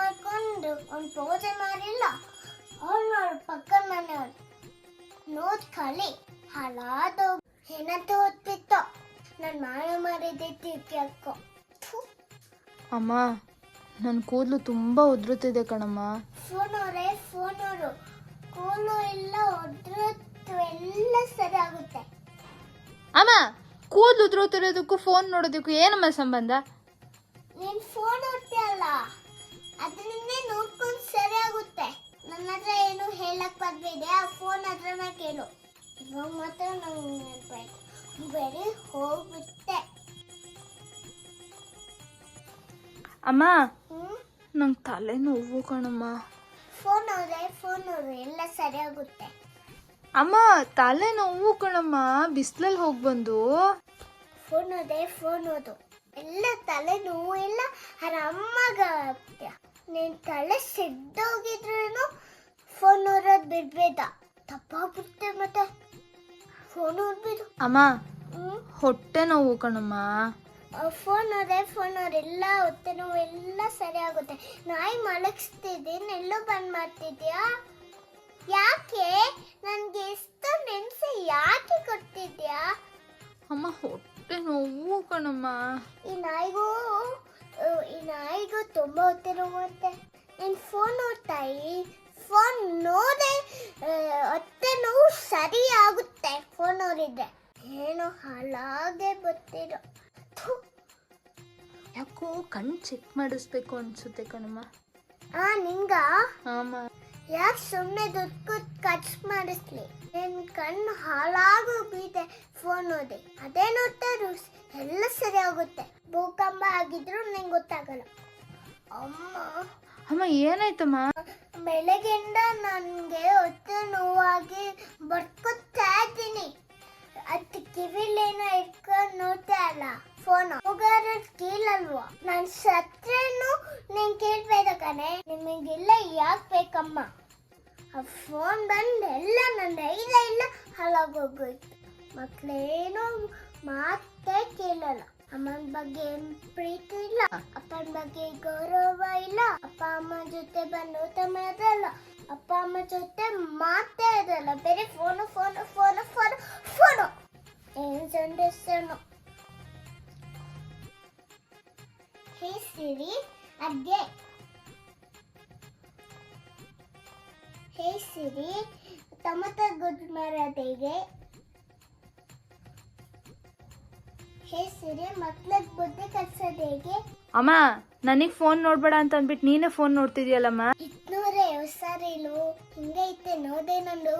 ಮಾಡ್ಕೊಂಡು ಒಂದು ಪೂಜೆ ಮಾಡಿಲ್ಲ. ಅವ್ನು ಪಕ್ಕ ಪಕ್ಕದ ಮನೆಯವ್ರು. ನೋದ್ ಖಾಲಿ ಹಾಳಾದ ಏನಂತ ಓದ್ತಿತ್ತು. ನನ್ನ ಮಾಯ ಮಾಡಿದ್ದೆ ತಿರ್ಗಿ ಅಮ್ಮ ನನ್ನ ಕೂದಲು ತುಂಬಾ ಉದುರುತ್ತಿದೆ ಕಣಮ್ಮ. ಫೋನ್ ಅವರೇ ಫೋನ್ ಅವರು ಕೂದಲು ಎಲ್ಲ ಉದುರುತ್ತು ಎಲ್ಲ ಸರಿ ಆಗುತ್ತೆ. ಅಮ್ಮ ಕೂದಲು ಉದುರುತ್ತಿರೋದಕ್ಕೂ ಫೋನ್ ನೋಡೋದಕ್ಕೂ ಏನಮ್ಮ ಸಂಬಂಧ? ನೀನ್ ಫೋನ್ ನೋಡ್ತೀಯಲ್ಲ? ಅದನ್ನೇ ನೋಡ್ಕೊಂಡು ಸರಿ ಆಗುತ್ತೆ ನನ್ನ ಹತ್ರ ಏನು ಹೇಳಕ್ ಬರ್ಬೇಡಿ ಆ ಫೋನ್ ಹತ್ರನ ಕೇಳು. ಇವಾಗ ಮಾತ್ರ ನಂಗೆ ನೆನಪಾಯ್ತು. ಬರೀ ಹೋಗ್ಬಿಟ್ಟೆ. ಅಮ್ಮ ನಂಗೆ ತಲೆ ನೋವು ಕಣಮ್ಮ. ಫೋನ್ ಅವ್ರೆ ಫೋನ್ ಅವ್ರೆ ಎಲ್ಲ ಸರಿ ಆಗುತ್ತೆ ಅಮ್ಮ ತಲೆ ನೋವು ಕಣಮ್ಮ. ಬಿಸಿಲಲ್ಲಿ ಹೋಗಿ ಬಂದು. ಫೋನ್ ಅದೇ ಫೋನ್ ಓದು ಎಲ್ಲ ತಲೆ ನೋವು ಎಲ್ಲ ಆರಾಮಾಗ ನೀನ್ ತಲೆ ಸಿಡ್ಡೋಗಿದ್ರು ಫೋನ್ ಓದೋದ್ ಬಿಡ್ಬೇಡ. ತಪ್ಪಾಗ್ಬಿಡುತ್ತೆ ಮತ್ತೆ. ಫೋನ್ ಓದ್ಬಿಡು ಅಮ್ಮ ಹೊಟ್ಟೆ ನೋವು ಕಣಮ್ಮ. ಫೋನ್ ಅದೇ ಫೋನ್ ಅವರೆಲ್ಲ ಹೊತ್ತೆ ನೋವು ಎಲ್ಲ ಸರಿ ಆಗುತ್ತೆ ನಾಯಿ ಮಲಗಿಸ್ತಿದ್ದೀನಿ. ಎಲ್ಲೂ ಬಂದ್ ಮಾಡ್ತಿದ್ಯಾ? ಯಾಕೆ? ನನ್ಗೆ ಎಷ್ಟು ನೆನ್ಸಿ ಯಾಕೆ ಕೊಡ್ತಿದ್ಯಾ? ಅಮ್ಮ ಹೊಟ್ಟೆ ನೋವು ಕಣಮ್ಮ. ಈ ನಾಯಿಗೂ ತುಂಬಾ ಹೊಟ್ಟೆ ಮತ್ತೆ ನೀನು ಫೋನ್ ನೋಡ್ತಾಯಿ ಫೋನ್ ನೋಡೆ ಹೊಟ್ಟೆ ನೋವು ಸರಿ ಆಗುತ್ತೆ ಫೋನ್ ನೋಡಿದ್ರೆ. ಏನೋ ಹಾಲಾಗೆ ಬರ್ತಿರೋ. ಯಾಕೋ ಕಣ್ ಚೆಕ್ ಮಾಡಿಸ್ಬೇಕು ಅನ್ಸುತ್ತೆ ಕಣಮ್ಮ. ಆ ನಿಂಗ? ಯಾಕೆ ಸುಮ್ಮನೆ ದುಡ್ಡು ಕೊಟ್ಟು ಖರ್ಚು ಮಾಡಿಸ್ಲಿ? ನಿನ್ ಕಣ್ಣು ಹಾಳಾಗೋಗಿದೆ ಫೋನ್ ಓದಿ ಅದೇ ನೋಡ್ತಾರು ಎಲ್ಲ ಸರಿ ಆಗುತ್ತೆ ಭೂಕಂಪ ಆಗಿದ್ರು ನಿಂಗೆ ಗೊತ್ತಾಗಲ್ಲ. ಅಮ್ಮ. ಅಮ್ಮ, ಏನಾಯ್ತಮ್ಮ? ಬೆಳಗ್ಗೆಯಿಂದ ನನಗೆ ಹೊಟ್ಟೆ ನೋವಾಗಿ ಬರ್ಕೊತಾ ಇದ್ದೀನಿ. ಅದು ಕಿವಿಲೇನ ಇಟ್ಕೊಂಡು ನೋಡ್ತಾ ಇಲ್ಲ ಫೋನ್ ಹೋಗಾರ ಕೇಳಲ್ವಾ? ನಾನು ಸತ್ರೇನು ನೀನ್ ಕೇಳ್ಬೇಡ ಕಣೆ. ನಿಮಗೆಲ್ಲ ಯಾಕೆ ಬೇಕಮ್ಮ? ಆ ಫೋನ್ ಬಂದು ಎಲ್ಲ ನನ್ನ ಧೈರ್ಯ ಇಲ್ಲ. ಹಾಳಾಗೋಗೋಯ್ತು ಕೇಳಲ್ಲ ಅಮ್ಮನ ಬಗ್ಗೆ ಪ್ರೀತಿ ಇಲ್ಲ, ಅಪ್ಪನ ಬಗ್ಗೆ ಗೌರವ ಇಲ್ಲ, ಅಪ್ಪ ಅಮ್ಮ ಜೊತೆ ಬಂದು ತಮ್ಮದಲ್ಲ, ಅಪ್ಪ ಅಮ್ಮ ಜೊತೆ ಮಾತೇ ಇದಲ್ಲ, ಬೇರೆ phone phone phone phone phone ಏನ್ ಸಂದೇಶನು ಹೇ ಸಿರಿ, ಅಡ್ಗೆ. ಹೇ ಸಿರಿ ಟೊಮಟೊ ಗುಡ್ ಹೇಗೆ ಹೇ ಸಿರಿ ಮಕ್ಳಿಗೆ ಬುದ್ಧಿ ಕಲ್ಸೋದು ಹೇಗೆ? ಅಮ್ಮ ನನಗ್ ಫೋನ್ ನೋಡ್ಬೇಡ ಅಂತ ಅಂದ್ಬಿಟ್ಟು ನೀನೇ ಫೋನ್ ನೋಡ್ತಿದ್ಯಲ್ಲಮ್ಮ? ಹೊಸ ಹುಷಾರಿಲು ಹಿಂಗೈತೆ ನೋಡೆ ನಂದು.